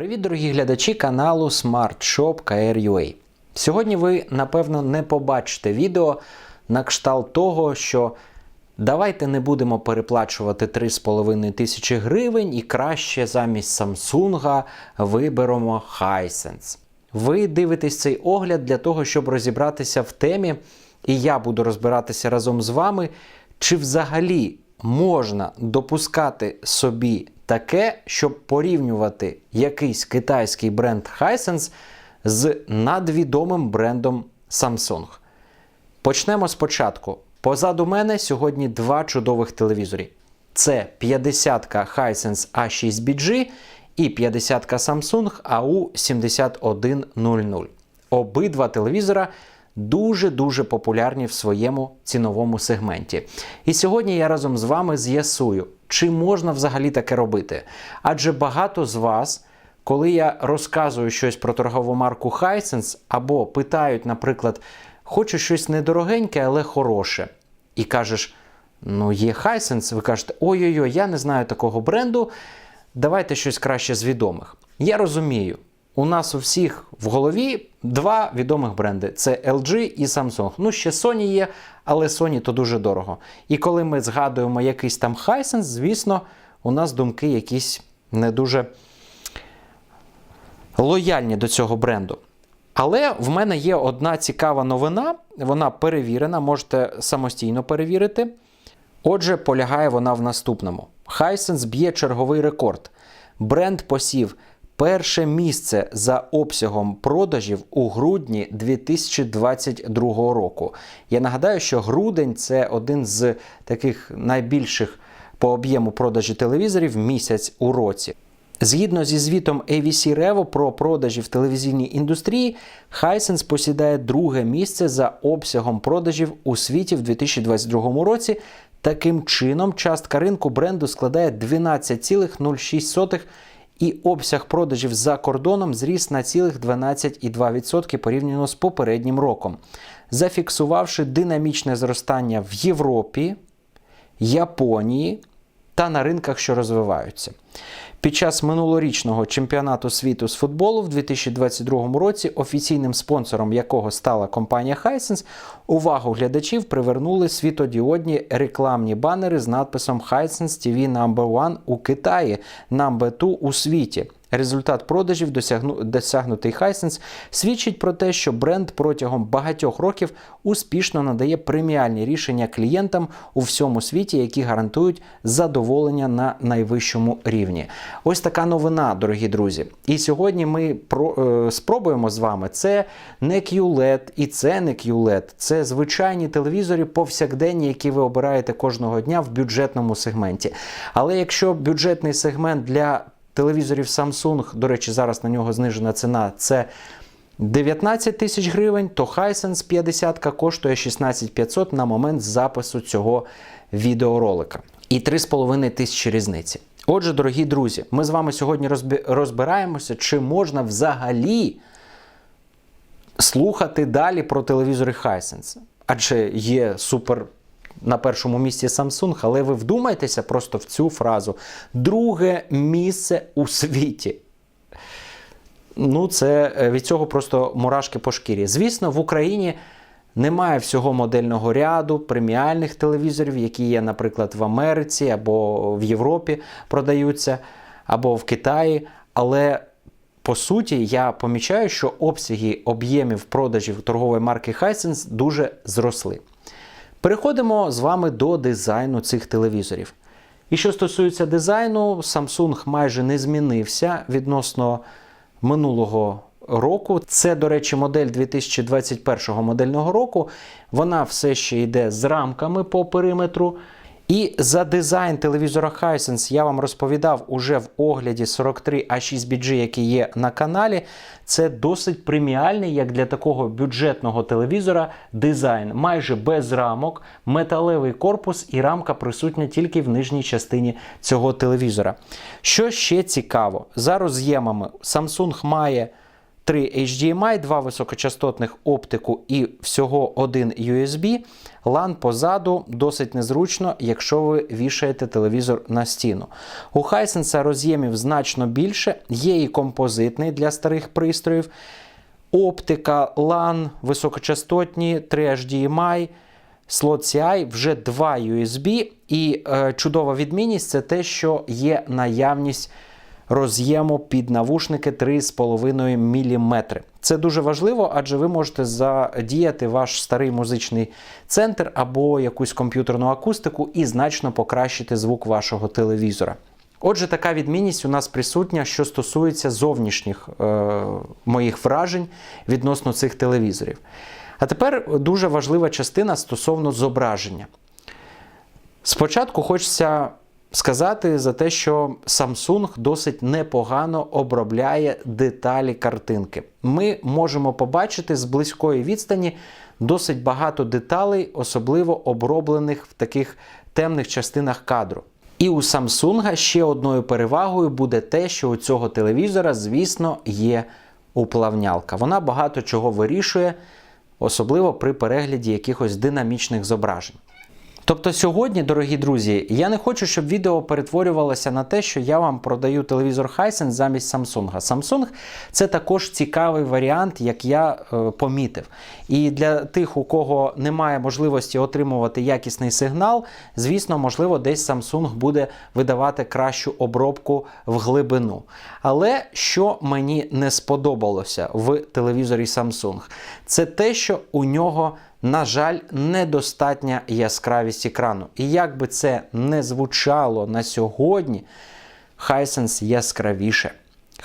Привіт, дорогі глядачі каналу Smart KR.UA. Сьогодні ви, напевно, не побачите відео на кшталт того, що давайте не будемо переплачувати 3,5 тисячі гривень і краще замість Samsung виберемо Hisense. Ви дивитесь цей огляд для того, щоб розібратися в темі, і я буду розбиратися разом з вами, чи взагалі можна допускати собі таке, щоб порівнювати якийсь китайський бренд Hisense з надвідомим брендом Samsung. Почнемо спочатку. Позаду мене сьогодні два чудових телевізорі. Це 50-ка Hisense A6BG і 50-ка Samsung AU7100. Обидва телевізора дуже-дуже популярні в своєму ціновому сегменті. І сьогодні я разом з вами з'ясую, чи можна взагалі таке робити. Адже багато з вас, коли я розказую щось про торгову марку Hisense, або питають, наприклад, хочу щось недорогеньке, але хороше, і кажеш, ну є Hisense, ви кажете, ой-ой-ой, я не знаю такого бренду, давайте щось краще з відомих. Я розумію. У нас у всіх в голові два відомих бренди: це LG і Samsung. Ну, ще Sony є, але Sony то дуже дорого. І коли ми згадуємо якийсь там Hisense, звісно, у нас думки якісь не дуже лояльні до цього бренду. Але в мене є одна цікава новина, вона перевірена, можете самостійно перевірити. Отже, полягає вона в наступному: Hisense б'є черговий рекорд. Бренд посів перше місце за обсягом продажів у грудні 2022 року. Я нагадаю, що грудень це один з таких найбільших по об'єму продажі телевізорів місяць у році. Згідно зі звітом AVC Revo про продажі в телевізійній індустрії, Hisense посідає друге місце за обсягом продажів у світі в 2022 році. Таким чином, частка ринку бренду складає 12,06%, і обсяг продажів за кордоном зріс на цілих 12,2% порівняно з попереднім роком, зафіксувавши динамічне зростання в Європі, Японії та на ринках, що розвиваються. Під час минулорічного чемпіонату світу з футболу в 2022 році, офіційним спонсором якого стала компанія Hisense, увагу глядачів привернули світодіодні рекламні банери з надписом Hisense TV No. 1 у Китаї, No. 2 у світі. Результат продажів, досягнутий Hisense, свідчить про те, що бренд протягом багатьох років успішно надає преміальні рішення клієнтам у всьому світі, які гарантують задоволення на найвищому рівні. Ось така новина, дорогі друзі. І сьогодні ми про... е, спробуємо з вами. Це не QLED і це не QLED. Це звичайні телевізори повсякденні, які ви обираєте кожного дня в бюджетному сегменті. Але якщо бюджетний сегмент для телевізорів Samsung, до речі, зараз на нього знижена ціна, це 19 тисяч гривень, то Hisense 50 коштує 16 500 на момент запису цього відеоролика. І 3,5 тисячі різниці. Отже, дорогі друзі, ми з вами сьогодні розбираємося, чи можна взагалі слухати далі про телевізори Hisense. Адже є супер на першому місці Samsung, але ви вдумайтеся просто в цю фразу. Друге місце у світі. Ну, це від цього просто мурашки по шкірі. Звісно, в Україні немає всього модельного ряду преміальних телевізорів, які є, наприклад, в Америці або в Європі продаються, або в Китаї. Але по суті, я помічаю, що обсяги об'ємів продажів торгової марки Hisense дуже зросли. Переходимо з вами до дизайну цих телевізорів. І що стосується дизайну, Samsung майже не змінився відносно минулого року. Це, до речі, модель 2021 модельного року. Вона все ще йде з рамками по периметру. І за дизайн телевізора Hisense я вам розповідав уже в огляді 43 a 6 bg який є на каналі. Це досить преміальний, як для такого бюджетного телевізора, дизайн. Майже без рамок, металевий корпус і рамка присутня тільки в нижній частині цього телевізора. Що ще цікаво, за роз'ємами Samsung має 3 HDMI, 2 високочастотних оптику і всього один USB. LAN позаду досить незручно, якщо ви вішаєте телевізор на стіну. У Hisense роз'ємів значно більше, є і композитний для старих пристроїв. Оптика, LAN, високочастотні, 3 HDMI, слот CI, вже два USB. І е, чудова відмінність це те, що є наявність роз'єму під навушники 3,5 мм. Це дуже важливо, адже ви можете задіяти ваш старий музичний центр або якусь комп'ютерну акустику і значно покращити звук вашого телевізора. Отже, така відмінність у нас присутня, що стосується зовнішніх е, моїх вражень відносно цих телевізорів. А тепер дуже важлива частина стосовно зображення. Спочатку хочеться сказати за те, що Samsung досить непогано обробляє деталі картинки. Ми можемо побачити з близької відстані досить багато деталей, особливо оброблених в таких темних частинах кадру. І у Samsung ще одною перевагою буде те, що у цього телевізора, звісно, є уплавнялка. Вона багато чого вирішує, особливо при перегляді якихось динамічних зображень. Тобто сьогодні, дорогі друзі, я не хочу, щоб відео перетворювалося на те, що я вам продаю телевізор Hisense замість Samsung. Samsung це також цікавий варіант, як я е, помітив. І для тих, у кого немає можливості отримувати якісний сигнал, звісно, можливо, десь Samsung буде видавати кращу обробку в глибину. Але що мені не сподобалося в телевізорі Samsung, це те, що у нього на жаль, недостатня яскравість екрану. І як би це не звучало на сьогодні, Hisense яскравіше.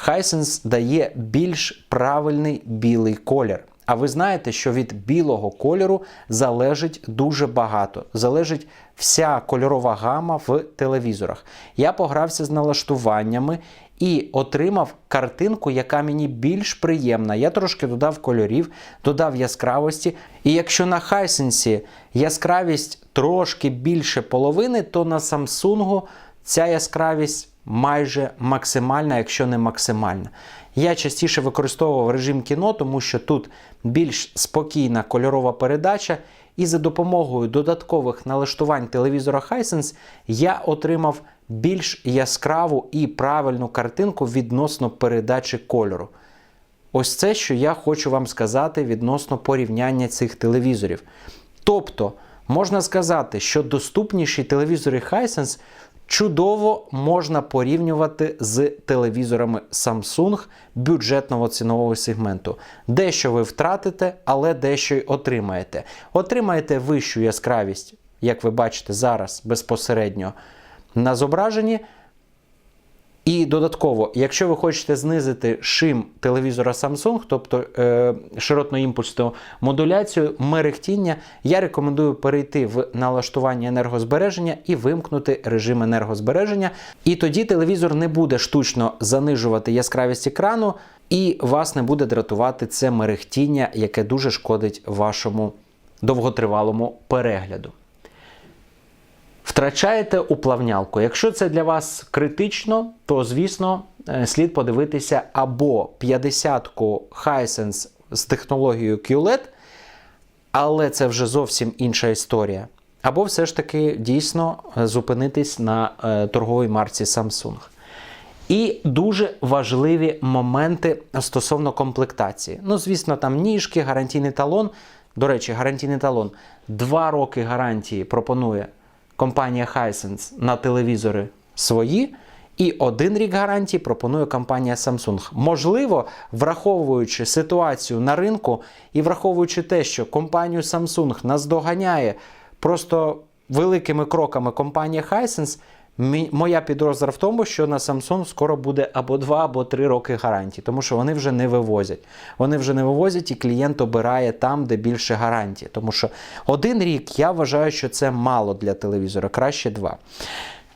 Hisense дає більш правильний білий колір. А ви знаєте, що від білого кольору залежить дуже багато. Залежить вся кольорова гама в телевізорах. Я погрався з налаштуваннями і отримав картинку, яка мені більш приємна. Я трошки додав кольорів, додав яскравості. І якщо на Hisense яскравість трошки більше половини, то на Samsung ця яскравість майже максимальна, якщо не максимальна. Я частіше використовував режим кіно, тому що тут більш спокійна кольорова передача, і за допомогою додаткових налаштувань телевізора Hisense я отримав більш яскраву і правильну картинку відносно передачі кольору. Ось це, що я хочу вам сказати відносно порівняння цих телевізорів. Тобто, можна сказати, що доступніші телевізори Hisense чудово можна порівнювати з телевізорами Samsung бюджетного цінового сегменту. Дещо ви втратите, але дещо й отримаєте. Отримаєте вищу яскравість, як ви бачите зараз безпосередньо на зображенні. І додатково, якщо ви хочете знизити шим телевізора Samsung, тобто е, широтно-імпульсну модуляцію, мерехтіння, я рекомендую перейти в налаштування енергозбереження і вимкнути режим енергозбереження. І тоді телевізор не буде штучно занижувати яскравість екрану, і вас не буде дратувати це мерехтіння, яке дуже шкодить вашому довготривалому перегляду. Втрачаєте уплавнялку. Якщо це для вас критично, то звісно е, слід подивитися або 50-ку Hisense з технологією QLED, але це вже зовсім інша історія. Або все ж таки дійсно зупинитись на е, торговій марці Samsung. І дуже важливі моменти стосовно комплектації. Ну, звісно, там ніжки, гарантійний талон. До речі, гарантійний талон. Два роки гарантії пропонує компанія Hisense на телевізори свої, і один рік гарантії пропонує компанія Samsung. Можливо, враховуючи ситуацію на ринку і враховуючи те, що компанію Samsung наздоганяє просто великими кроками компанія Hisense, Моя підозра в тому, що на Samsung скоро буде або 2, або 3 роки гарантії, тому що вони вже не вивозять. Вони вже не вивозять, і клієнт обирає там, де більше гарантії. Тому що один рік я вважаю, що це мало для телевізора, краще два.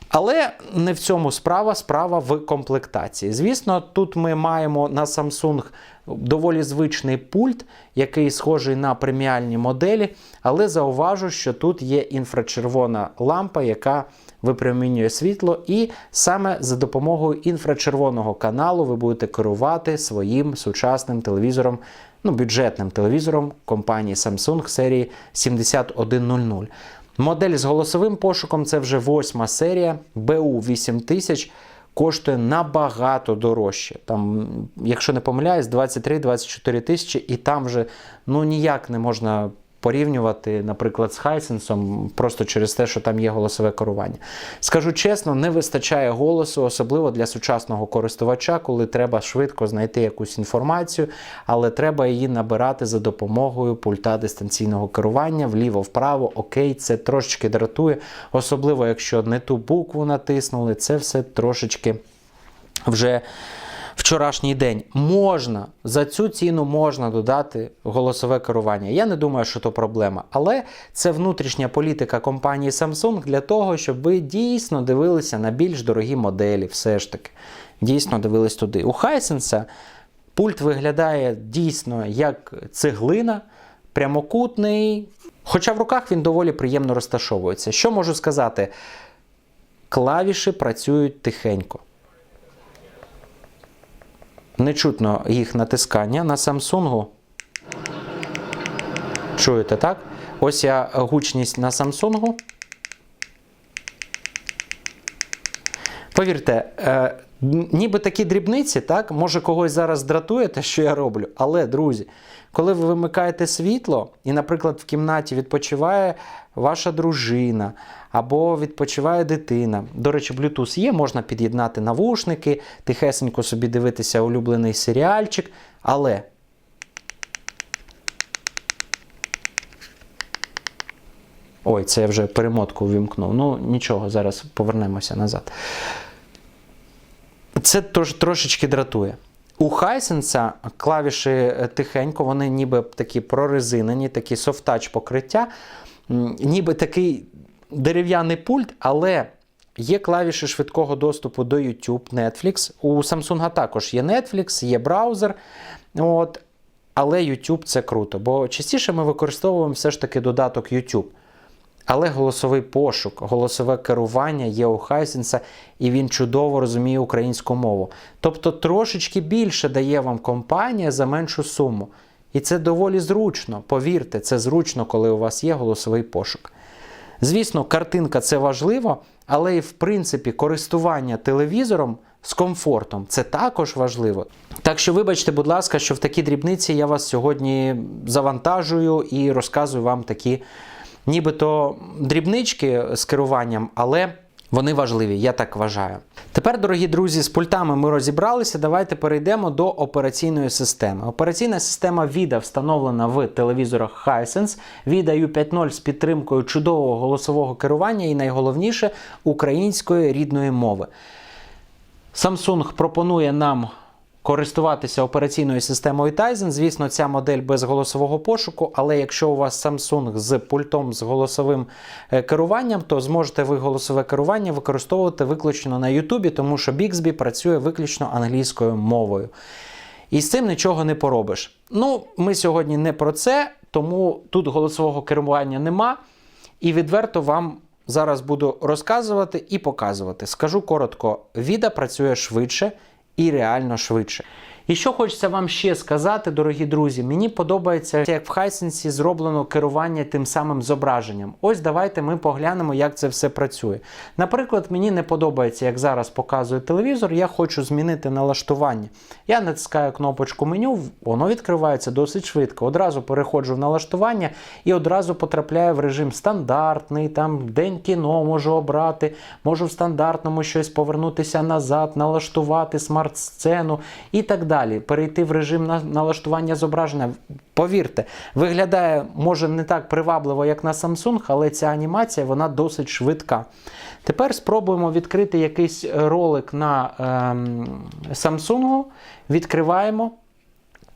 Але не в цьому справа, справа в комплектації. Звісно, тут ми маємо на Samsung доволі звичний пульт, який схожий на преміальні моделі, але зауважу, що тут є інфрачервона лампа, яка випромінює світло, і саме за допомогою інфрачервоного каналу ви будете керувати своїм сучасним телевізором, ну, бюджетним телевізором компанії Samsung серії 7100. Модель з голосовим пошуком це вже восьма серія BU 8000. Коштує набагато дорожче. Там, якщо не помиляюсь, 23-24 тисячі, і там вже ну ніяк не можна порівнювати, наприклад, з Хайсенсом, просто через те, що там є голосове керування. Скажу чесно, не вистачає голосу, особливо для сучасного користувача, коли треба швидко знайти якусь інформацію, але треба її набирати за допомогою пульта дистанційного керування вліво-вправо. Окей, це трошечки дратує, особливо якщо не ту букву натиснули, це все трошечки вже вчорашній день. Можна за цю ціну можна додати голосове керування. Я не думаю, що то проблема. Але це внутрішня політика компанії Samsung для того, щоб ви дійсно дивилися на більш дорогі моделі. Все ж таки. Дійсно дивились туди. У Hisense пульт виглядає дійсно як цеглина, прямокутний. Хоча в руках він доволі приємно розташовується. Що можу сказати? Клавіші працюють тихенько. Не чутно їх натискання на Samsung. Чуєте, так? Ось я гучність на Samsung. Повірте, е, ніби такі дрібниці, так, може когось зараз дратує те, що я роблю. Але, друзі, коли ви вимикаєте світло, і, наприклад, в кімнаті відпочиває ваша дружина або відпочиває дитина. До речі, Bluetooth є, можна під'єднати навушники, тихесенько собі дивитися улюблений серіальчик. Але Ой, це я вже перемотку ввімкнув. Ну, нічого, зараз повернемося назад. Це тож, трошечки дратує. У Хайсенса клавіші е, тихенько, вони ніби такі прорезинені, такі софтач покриття, ніби такий дерев'яний пульт, але є клавіші швидкого доступу до YouTube, Netflix. У Samsung також є Netflix, є браузер. От, але YouTube це круто, бо частіше ми використовуємо все ж таки додаток YouTube. Але голосовий пошук, голосове керування є у Хайсенса, і він чудово розуміє українську мову. Тобто трошечки більше дає вам компанія за меншу суму. І це доволі зручно. Повірте, це зручно, коли у вас є голосовий пошук. Звісно, картинка це важливо, але і в принципі користування телевізором з комфортом це також важливо. Так що, вибачте, будь ласка, що в такі дрібниці я вас сьогодні завантажую і розказую вам такі нібито дрібнички з керуванням, але вони важливі, я так вважаю. Тепер, дорогі друзі, з пультами ми розібралися. Давайте перейдемо до операційної системи. Операційна система VIDA встановлена в телевізорах Hisense. VIDA U50 з підтримкою чудового голосового керування і найголовніше української рідної мови. Samsung пропонує нам користуватися операційною системою Tizen. Звісно, ця модель без голосового пошуку, але якщо у вас Samsung з пультом з голосовим е, керуванням, то зможете ви голосове керування використовувати виключно на YouTube, тому що Bixby працює виключно англійською мовою. І з цим нічого не поробиш. Ну, ми сьогодні не про це, тому тут голосового керування нема. І відверто вам зараз буду розказувати і показувати. Скажу коротко: Віда працює швидше і реально швидше. І що хочеться вам ще сказати, дорогі друзі, мені подобається, як в Хайсенсі зроблено керування тим самим зображенням. Ось давайте ми поглянемо, як це все працює. Наприклад, мені не подобається, як зараз показує телевізор, я хочу змінити налаштування. Я натискаю кнопочку меню, воно відкривається досить швидко. Одразу переходжу в налаштування і одразу потрапляю в режим стандартний, там день кіно можу обрати, можу в стандартному щось повернутися назад, налаштувати смарт-сцену і так далі. Перейти в режим на- налаштування зображення. Повірте, виглядає може не так привабливо, як на Samsung, але ця анімація вона досить швидка. Тепер спробуємо відкрити якийсь ролик на ем, Samsung. Відкриваємо.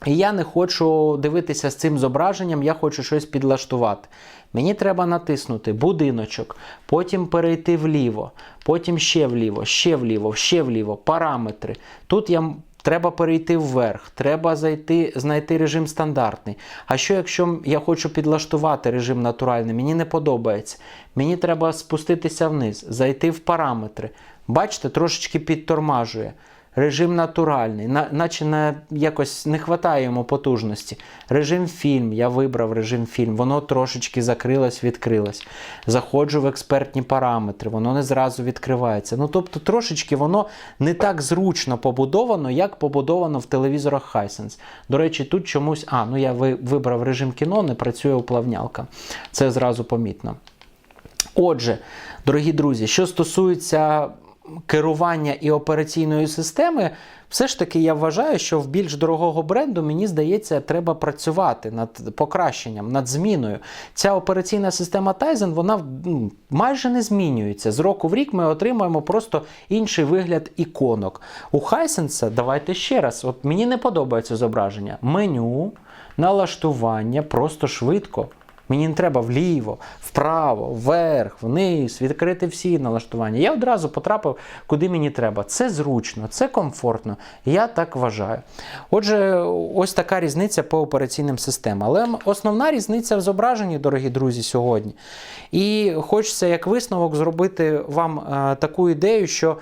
І я не хочу дивитися з цим зображенням, я хочу щось підлаштувати. Мені треба натиснути будиночок, потім перейти вліво, потім ще вліво, ще вліво, ще вліво, параметри. Тут я треба перейти вверх, треба зайти, знайти режим стандартний. А що якщо я хочу підлаштувати режим натуральний? Мені не подобається. Мені треба спуститися вниз, зайти в параметри. Бачите, трошечки підтормажує. Режим натуральний, на, наче на, якось не вистачає йому потужності. Режим фільм, я вибрав режим фільм, воно трошечки закрилось, відкрилось. Заходжу в експертні параметри, воно не зразу відкривається. Ну тобто трошечки воно не так зручно побудовано, як побудовано в телевізорах Hisense. До речі, тут чомусь. А, ну я ви- вибрав режим кіно, не працює уплавнялка. Це зразу помітно. Отже, дорогі друзі, що стосується керування і операційної системи, все ж таки я вважаю, що в більш дорогого бренду, мені здається, треба працювати над покращенням, над зміною. Ця операційна система Tizen, вона ну, майже не змінюється. З року в рік ми отримуємо просто інший вигляд іконок. У Hisense, давайте ще раз, от мені не подобається зображення. Меню, налаштування, просто швидко. Мені не треба вліво, вправо, вверх, вниз, відкрити всі налаштування. Я одразу потрапив, куди мені треба. Це зручно, це комфортно. Я так вважаю. Отже, ось така різниця по операційним системам. Але основна різниця в зображенні, дорогі друзі, сьогодні. І хочеться як висновок зробити вам е, таку ідею, що.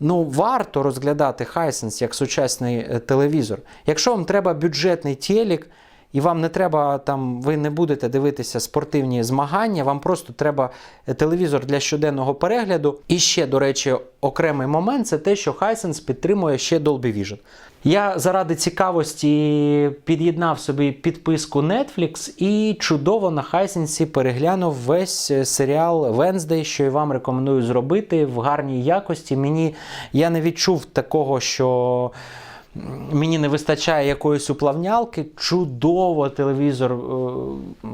Ну, варто розглядати Hisense як сучасний е, телевізор. Якщо вам треба бюджетний телек, і вам не треба там, ви не будете дивитися спортивні змагання, вам просто треба е, телевізор для щоденного перегляду. І ще, до речі, окремий момент це те, що Hisense підтримує ще Dolby Vision. Я заради цікавості під'єднав собі підписку Netflix і чудово на Hisense переглянув весь е, серіал Wednesday, що і вам рекомендую зробити в гарній якості. Мені я не відчув такого, що. Мені не вистачає якоїсь уплавнялки. Чудово телевізор е,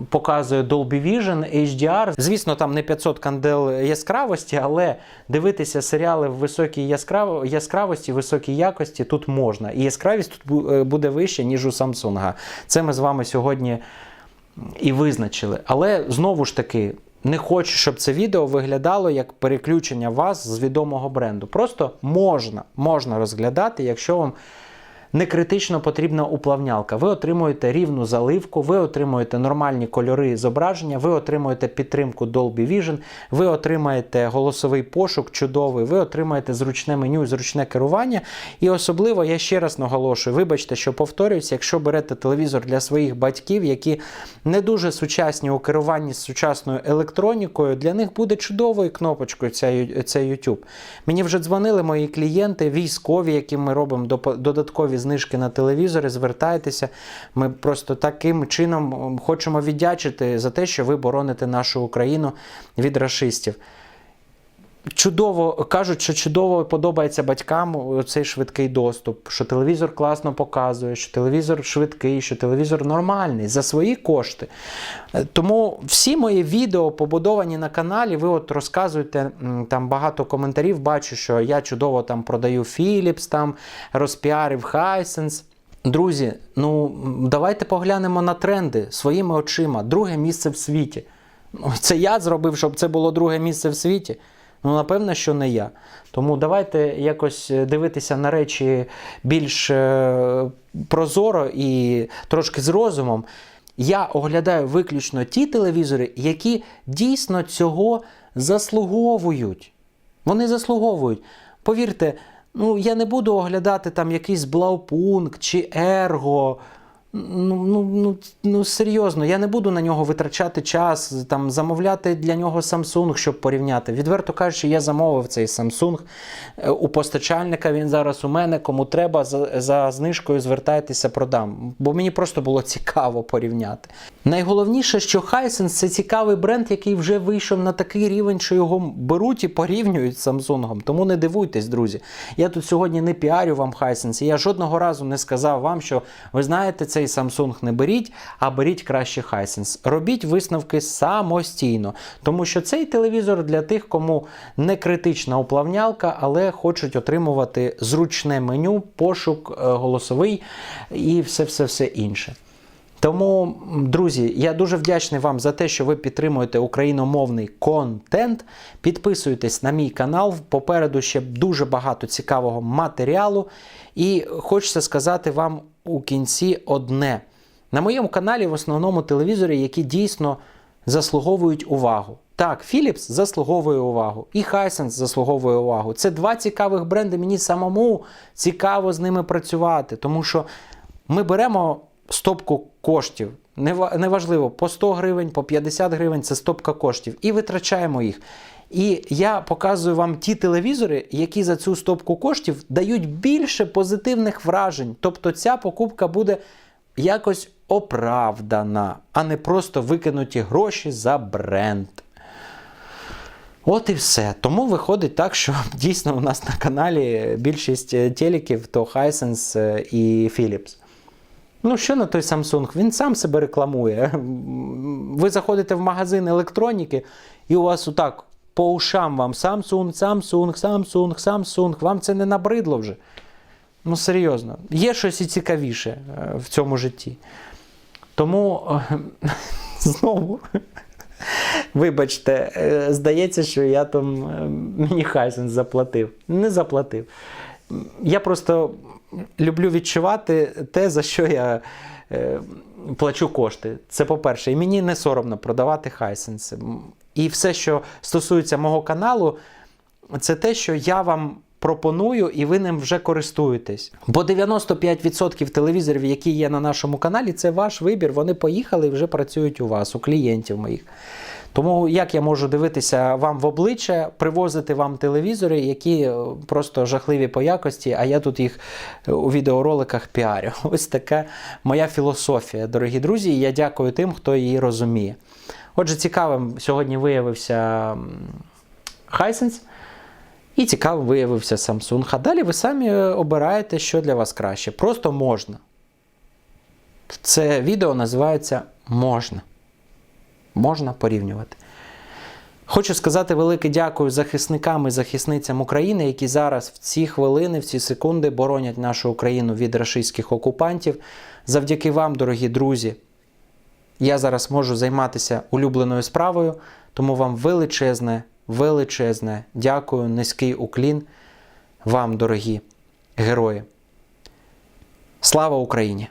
показує Dolby Vision, HDR. Звісно, там не 500 кандел яскравості, але дивитися серіали в високій яскрав... яскравості, високій якості тут можна. І яскравість тут е, буде вища, ніж у Samsung. Це ми з вами сьогодні і визначили. Але знову ж таки. Не хочу, щоб це відео виглядало як переключення вас з відомого бренду. Просто можна, можна розглядати, якщо вам не критично потрібна уплавнялка. Ви отримуєте рівну заливку, ви отримуєте нормальні кольори зображення, ви отримуєте підтримку Dolby Vision, ви отримаєте голосовий пошук чудовий, ви отримаєте зручне меню, зручне керування. І особливо я ще раз наголошую, вибачте, що повторююся, якщо берете телевізор для своїх батьків, які не дуже сучасні у керуванні з сучасною електронікою, для них буде чудовою кнопочкою ця, YouTube. Мені вже дзвонили мої клієнти, військові, яким ми робимо додаткові знижки на телевізори. Звертайтеся. Ми просто таким чином хочемо віддячити за те, що ви бороните нашу Україну від рашистів. Чудово кажуть, що чудово подобається батькам цей швидкий доступ, що телевізор класно показує, що телевізор швидкий, що телевізор нормальний за свої кошти. Е, Тому всі мої відео побудовані на каналі. Ви от розказуєте там багато коментарів. Бачу, що я чудово там продаю Philips, там розпіарив Hisense. Друзі, ну давайте поглянемо на тренди своїми очима. Друге місце в світі. Це я зробив, щоб це було друге місце в світі. Ну, напевно, що не я. Тому давайте якось е, дивитися на речі більш е, прозоро і трошки з розумом. Я оглядаю виключно ті телевізори, які дійсно цього заслуговують. Вони заслуговують. Повірте, ну я не буду оглядати там якийсь Блаупункт чи Ерго. Ну, ну, ну, ну серйозно, я не буду на нього витрачати час, там замовляти для нього Samsung, щоб порівняти. Відверто кажучи, я замовив цей Samsung е, у постачальника. Він зараз у мене. Кому треба, за, за знижкою звертайтеся, продам. Бо мені просто було цікаво порівняти. Найголовніше, що Hisense це цікавий бренд, який вже вийшов на такий рівень, що його беруть і порівнюють з Samsung. Тому не дивуйтесь, друзі. Я тут сьогодні не піарю вам Hisense. Я жодного разу не сказав вам, що ви знаєте, цей цей Samsung не беріть, а беріть краще Hisense. Робіть висновки самостійно, тому що цей телевізор для тих, кому не критична уплавнялка, але хочуть отримувати зручне меню, пошук е, голосовий і все-все-все інше. Тому, друзі, я дуже вдячний вам за те, що ви підтримуєте україномовний контент. Підписуйтесь на мій канал. Попереду ще дуже багато цікавого матеріалу. І хочеться сказати вам у кінці одне: на моєму каналі в основному телевізори, які дійсно заслуговують увагу. Так, Philips заслуговує увагу, і Hisense заслуговує увагу. Це два цікавих бренди. Мені самому цікаво з ними працювати, тому що ми беремо стопку коштів. Нева- Неважливо, по 100 гривень, по 50 гривень це стопка коштів. І витрачаємо їх. І я показую вам ті телевізори, які за цю стопку коштів дають більше позитивних вражень. Тобто ця покупка буде якось оправдана, а не просто викинуті гроші за бренд. От і все. Тому виходить так, що дійсно у нас на каналі більшість е, телеків то Hisense е, і Philips. Ну, що на той Samsung? Він сам себе рекламує. Ви заходите в магазин електроніки, і у вас отак по ушам вам Samsung, Samsung, Samsung, Samsung. Вам це не набридло вже. Ну, серйозно, є щось і цікавіше е, в цьому житті. Тому е, знову. Вибачте, е, здається, що я там мені Хайсен заплатив. Не заплатив. Я просто люблю відчувати те, за що я е, плачу кошти. Це по-перше. І мені не соромно продавати Хайсенс. І все, що стосується мого каналу, це те, що я вам пропоную, і ви ним вже користуєтесь. Бо 95% телевізорів, які є на нашому каналі, це ваш вибір. Вони поїхали і вже працюють у вас, у клієнтів моїх. Тому як я можу дивитися вам в обличчя, привозити вам телевізори, які е, просто жахливі по якості, а я тут їх е, у відеороликах піарю. Ось така моя філософія, дорогі друзі. і Я дякую тим, хто її розуміє. Отже, цікавим сьогодні виявився Hisense. І цікавим виявився Samsung. А далі ви самі е, обираєте, що для вас краще. Просто можна. Це відео називається Можна. Можна порівнювати. Хочу сказати велике дякую захисникам і захисницям України, які зараз в ці хвилини, в ці секунди боронять нашу Україну від рашистських окупантів. Завдяки вам, дорогі друзі, я зараз можу займатися улюбленою справою, тому вам величезне, величезне дякую, низький уклін вам, дорогі герої. Слава Україні!